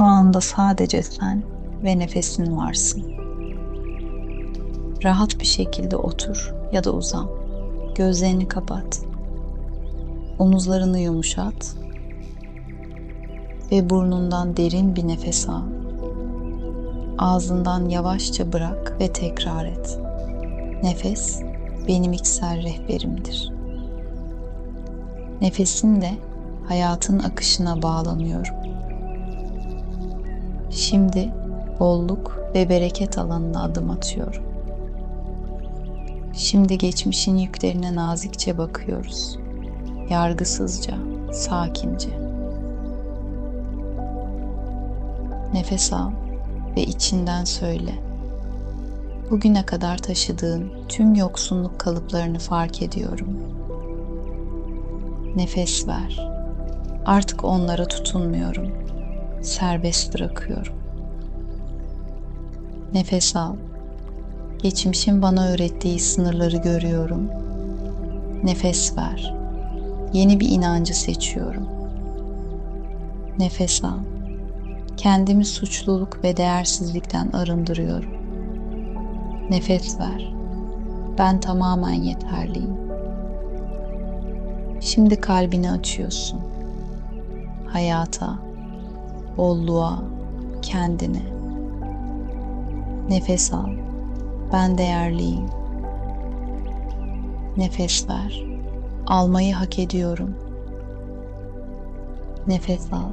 Şu anda sadece sen ve nefesin varsın. Rahat bir şekilde otur ya da uzan. Gözlerini kapat. Omuzlarını yumuşat ve burnundan derin bir nefes al. Ağzından yavaşça bırak ve tekrar et. Nefes benim içsel rehberimdir. Nefesimle hayatın akışına bağlanıyorum. Şimdi bolluk ve bereket alanına adım atıyorum. Şimdi geçmişin yüklerine nazikçe bakıyoruz. Yargısızca, sakince. Nefes al ve içinden söyle. Bugüne kadar taşıdığın tüm yoksunluk kalıplarını fark ediyorum. Nefes ver. Artık onlara tutunmuyorum. Serbest bırakıyorum. Nefes al. Geçmişin bana öğrettiği sınırları görüyorum. Nefes ver. Yeni bir inancı seçiyorum. Nefes al. Kendimi suçluluk ve değersizlikten arındırıyorum. Nefes ver. Ben tamamen yeterliyim. Şimdi kalbini açıyorsun. Hayata, bolluğa, kendine. Nefes al. Ben değerliyim. Nefes ver. Almayı hak ediyorum. Nefes al.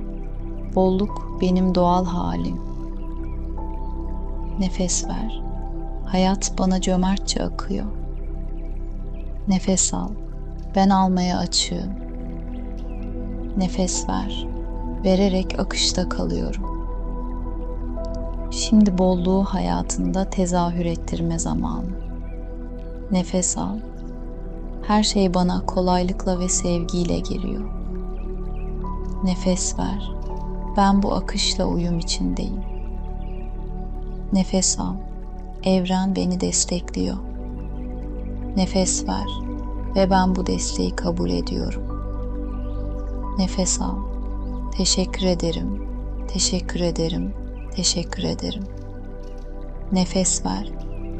Bolluk benim doğal halim. Nefes ver. Hayat bana cömertçe akıyor. Nefes al. Ben almaya açığım. Nefes ver. Vererek akışta kalıyorum. Şimdi bolluğu hayatında tezahür ettirme zamanı. Nefes al. Her şey bana kolaylıkla ve sevgiyle geliyor. Nefes ver. Ben bu akışla uyum içindeyim. Nefes al. Evren beni destekliyor. Nefes ver ve ben bu desteği kabul ediyorum. Nefes al. Teşekkür ederim. Teşekkür ederim. Teşekkür ederim. Nefes ver.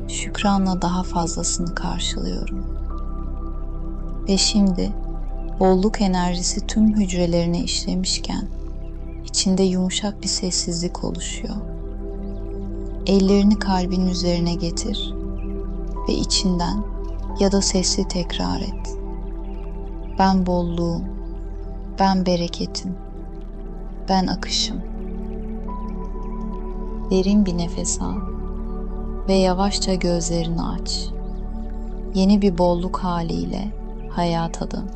Şükranla daha fazlasını karşılıyorum. Ve şimdi bolluk enerjisi tüm hücrelerine işlemişken içinde yumuşak bir sessizlik oluşuyor. Ellerini kalbin üzerine getir ve içinden ya da sesli tekrar et. Ben bolluğum, ben bereketim, ben akışım. Derin bir nefes al ve yavaşça gözlerini aç. Yeni bir bolluk haliyle hayata dön.